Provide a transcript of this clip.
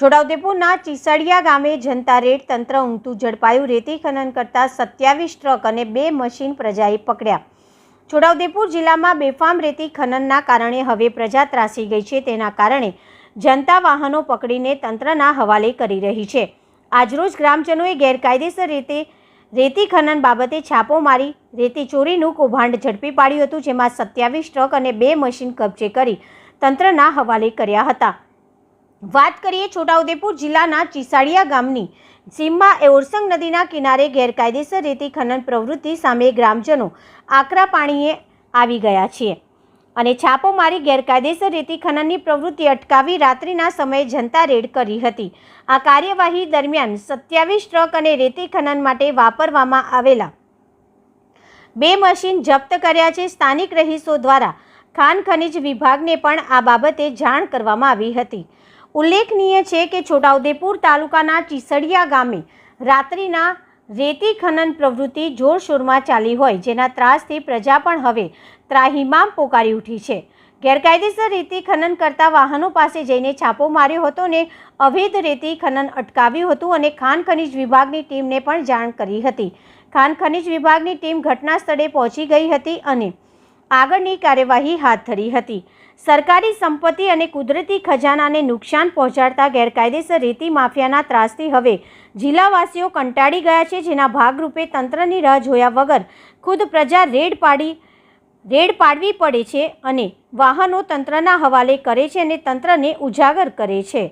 છોટાઉદેપુરના ચીસડિયા ગામે જનતા રેડ તંત્ર ઊંઘતું ઝડપાયું. રેતી ખનન કરતા સત્યાવીસ ટ્રક અને બે મશીન પ્રજાએ પકડ્યા. છોટાઉદેપુર જિલ્લામાં બેફામ રેતી ખનનના કારણે હવે પ્રજા ત્રાસી ગઈ છે. તેના કારણે જનતા વાહનો પકડીને તંત્રના હવાલે કરી રહી છે. આજરોજ ગ્રામજનોએ ગેરકાયદેસર રીતે રેતી ખનન બાબતે છાપો મારી રેતી ચોરીનું કૌભાંડ ઝડપી પાડ્યું હતું, જેમાં સત્યાવીસ ટ્રક અને બે મશીન કબજે કરી તંત્રના હવાલે કર્યા હતા. વાત કરીએ છોટાઉદેપુર જિલ્લાના ચીસાડિયા ગામની. સીમમાં ઓરસંગ નદીના કિનારે ગેરકાયદેસર રેતી ખનન પ્રવૃત્તિ સામે ગ્રામજનો આકરા પાણીએ આવી ગયા છે. અને છાપો મારી ગેરકાયદેસર રેતી ખનનની પ્રવૃત્તિ અટકાવી રાત્રિના સમયે જનતા રેડ કરી હતી. આ કાર્યવાહી દરમિયાન સત્યાવીસ ટ્રક અને રેતી ખનન માટે વાપરવામાં આવેલા બે મશીન જપ્ત કર્યા છે. સ્થાનિક રહીશો દ્વારા ખાન ખનિજ વિભાગને પણ આ બાબતે જાણ કરવામાં આવી હતી. ઉલ્લેખનીય છે કે છોટાઉદેપુર તાલુકાના ચીસડિયા ગામે રાત્રિના રેતી ખનન પ્રવૃત્તિ જોરશોરમાં ચાલી હોય, જેના ત્રાસથી પ્રજા પણ હવે ત્રાહિમામ પોકારી ઉઠી છે. ગેરકાયદેસર રેતી ખનન કરતા વાહનો પાસે જઈને છાપો માર્યો હતો ને અવૈધ રેતી ખનન અટકાવ્યું હતું અને ખાન ખનિજ વિભાગની ટીમને પણ જાણ કરી હતી. ખાન ખનિજ વિભાગની ટીમ ઘટના સ્થળે પહોંચી ગઈ હતી અને આગળની કાર્યવાહી હાથ ધરી હતી. સરકારી સંપત્તિ અને કુદરતી ખજાનાને નુકસાન પહોંચાડતા ગેરકાયદેસર રેતી માફિયાના ત્રાસથી હવે જિલ્લાવાસીઓ કંટાળી ગયા છે, જેના ભાગરૂપે તંત્રની રાહ જોયા વગર ખુદ પ્રજા રેડ પાડી, રેડ પાડવી પડે છે અને વાહનો તંત્રના હવાલે કરે છે અને તંત્રને ઉજાગર કરે છે.